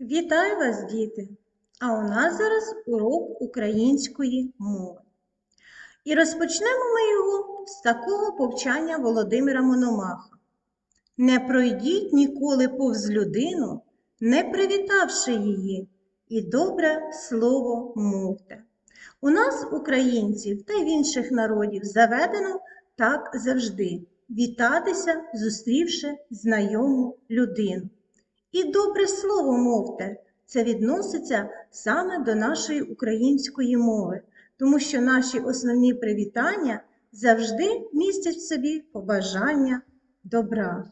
Вітаю вас, діти! А у нас зараз урок української мови. І розпочнемо ми його з такого повчання Володимира Мономаха. Не пройдіть ніколи повз людину, не привітавши її, і добре слово мовте. У нас, українців та й в інших народів, заведено так завжди вітатися, зустрівши знайому людину. І добре слово мовте, це відноситься саме до нашої української мови, тому що наші основні привітання завжди містять в собі побажання добра.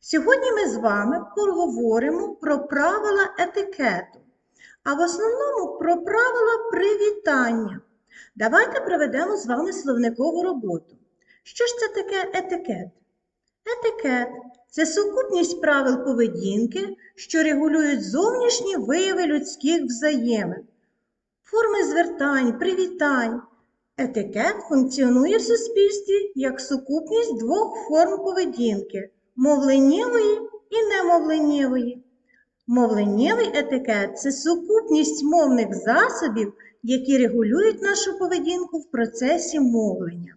Сьогодні ми з вами поговоримо про правила етикету, а в основному про правила привітання. Давайте проведемо з вами словникову роботу. Що ж це таке етикет? Етикет це сукупність правил поведінки, що регулюють зовнішні вияви людських взаємин, форми звертань, привітань. Етикет функціонує в суспільстві як сукупність двох форм поведінки мовленнєвої і немовленнєвої. Мовленнєвий етикет це сукупність мовних засобів, які регулюють нашу поведінку в процесі мовлення.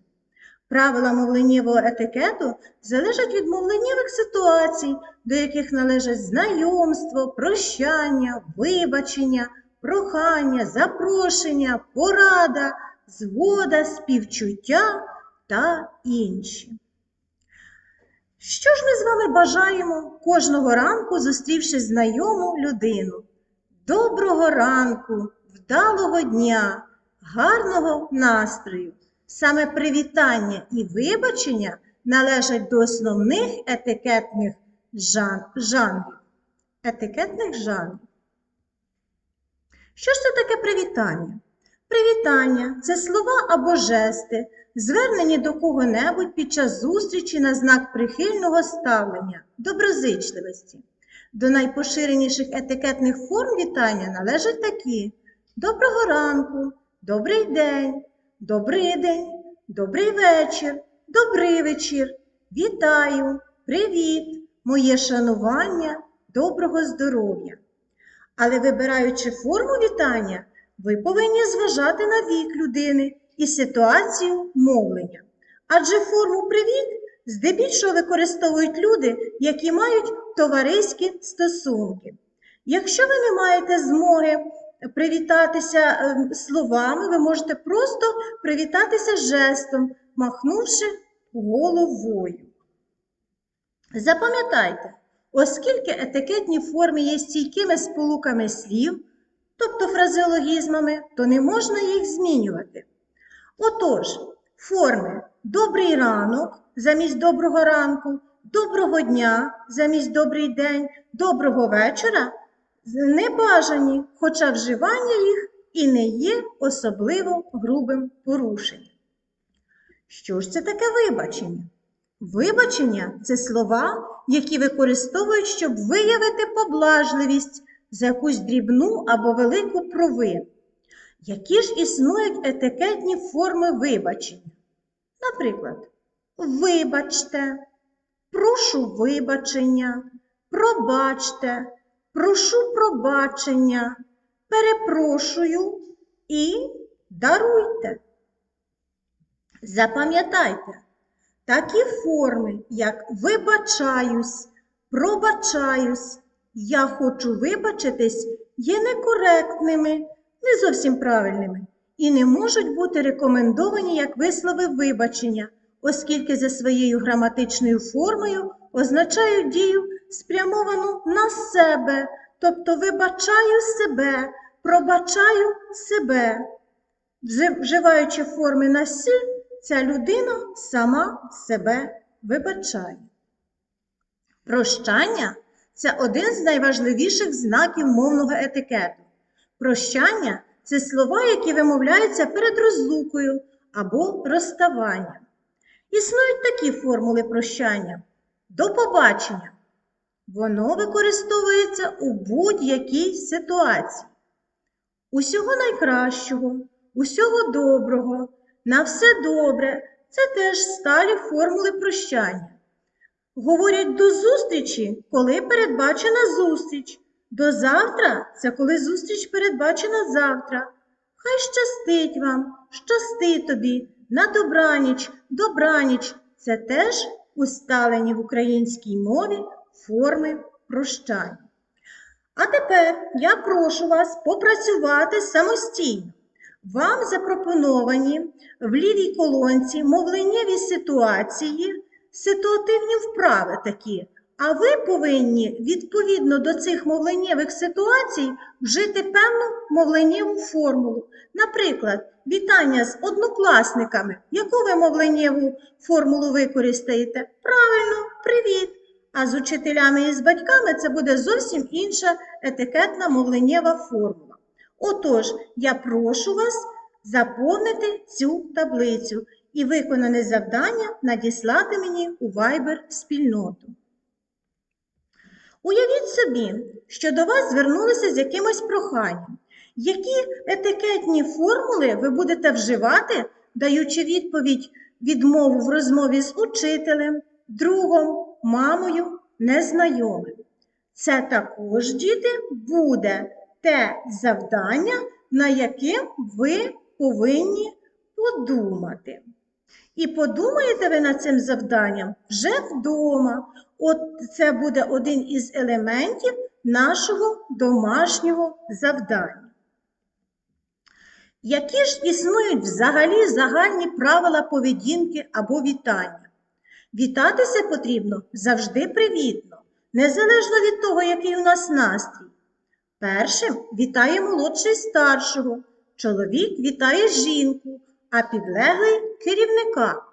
Правила мовленнєвого етикету залежать від мовленнєвих ситуацій, до яких належать знайомство, прощання, вибачення, прохання, запрошення, порада, згода, співчуття та інші. Що ж ми з вами бажаємо кожного ранку, зустрівши знайому людину? Доброго ранку, вдалого дня, гарного настрою! Саме привітання і вибачення належать до основних етикетних жан... жанрів. Етикетних жанрів. Що ж це таке привітання? Привітання це слова або жести, звернені до кого-небудь під час зустрічі на знак прихильного ставлення, доброзичливості. До найпоширеніших етикетних форм вітання належать такі: Доброго ранку, добрий день. Добрий день, добрий вечір, добрий вечір. Вітаю, привіт, моє шанування, доброго здоров'я. Але вибираючи форму вітання, ви повинні зважати на вік людини і ситуацію мовлення. Адже форму привіт здебільшого використовують люди, які мають товариські стосунки. Якщо ви не маєте змоги привітатися ем, словами, ви можете просто привітатися жестом, махнувши головою. Запам'ятайте, оскільки етикетні форми є стійкими сполуками слів, тобто фразеологізмами, то не можна їх змінювати. Отож, форми добрий ранок замість доброго ранку, доброго дня замість добрий день, доброго вечора небажані, хоча вживання їх і не є особливо грубим порушенням. Що ж це таке вибачення? Вибачення це слова, які використовують, щоб виявити поблажливість за якусь дрібну або велику провину. Які ж існують етикетні форми вибачення? Наприклад, вибачте, прошу вибачення, пробачте, прошу пробачення, перепрошую і даруйте. Запам'ятайте, такі форми, як вибачаюсь, пробачаюсь, я хочу вибачитись, є некоректними, не зовсім правильними і не можуть бути рекомендовані як вислови вибачення, оскільки за своєю граматичною формою означають дію спрямовану на себе, тобто вибачаю себе, пробачаю себе. Вживаючи форми на «сі», ця людина сама себе вибачає. Прощання це один з найважливіших знаків мовного етикету. Прощання це слова, які вимовляються перед розлукою або розставанням. Існують такі формули прощання. До побачення. Воно використовується у будь-якій ситуації. Усього найкращого, усього доброго, на все добре це теж сталі формули прощання. Говорять до зустрічі, коли передбачена зустріч. До завтра це коли зустріч передбачена завтра. Хай щастить вам, щасти тобі, на добраніч, добраніч. Це теж усталені в українській мові форми прощання. А тепер я прошу вас попрацювати самостійно. Вам запропоновані в лівій колонці мовленнєві ситуації, ситуативні вправи такі. А ви повинні відповідно до цих мовленнєвих ситуацій вжити певну мовленнєву формулу. Наприклад, вітання з однокласниками. Яку ви мовленнєву формулу використаєте? Правильно, привіт! А з учителями і з батьками це буде зовсім інша етикетна мовленнєва формула. Отож, я прошу вас заповнити цю таблицю і виконане завдання надіслати мені у Viber спільноту. Уявіть собі, що до вас звернулися з якимось проханням. Які етикетні формули ви будете вживати, даючи відповідь відмову в розмові з учителем, другом, мамою, незнайомим? Це також, діти, буде те завдання, на яке ви повинні подумати. І подумаєте ви над цим завданням вже вдома. От це буде один із елементів нашого домашнього завдання. Які ж існують взагалі загальні правила поведінки або вітання? Вітатися потрібно завжди привітно, незалежно від того, який у нас настрій. Першим вітає молодший старшого, чоловік вітає жінку, а підлеглий керівника.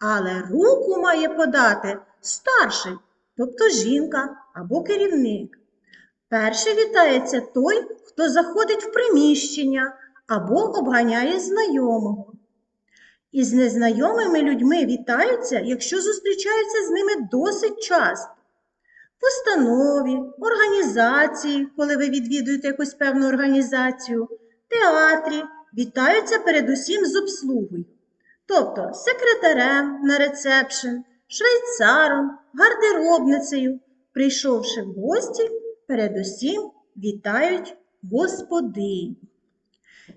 Але руку має подати старший, тобто жінка або керівник. Перший вітається той, хто заходить в приміщення або обганяє знайомого. Із незнайомими людьми вітаються, якщо зустрічаються з ними досить часто. В установі, організації, коли ви відвідуєте якусь певну організацію, театрі вітаються передусім з обслугою, тобто секретарем на рецепшн, швейцаром, гардеробницею. Прийшовши в гості, передусім вітають господиню.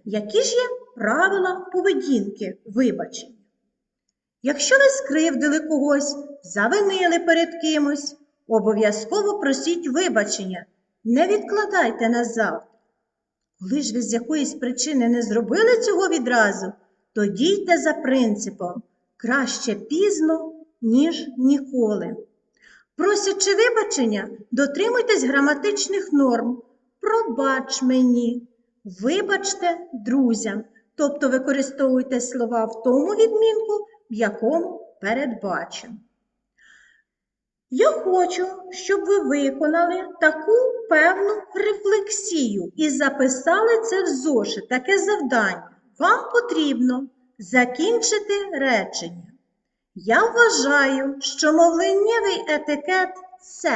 Які ж є правила поведінки вибачення? Якщо ви скривдили когось, завинили перед кимось, обов'язково просіть вибачення, не відкладайте на завтра. Коли ж ви з якоїсь причини не зробили цього відразу, то дійте за принципом краще пізно, ніж ніколи. Просячи вибачення, дотримуйтесь граматичних норм. Пробач мені, вибачте друзям, тобто використовуйте слова в тому відмінку, в якому передбачено. Я хочу, щоб ви виконали таку певну рефлексію і записали це в зошит, таке завдання. Вам потрібно закінчити речення. Я вважаю, що мовленнєвий етикет це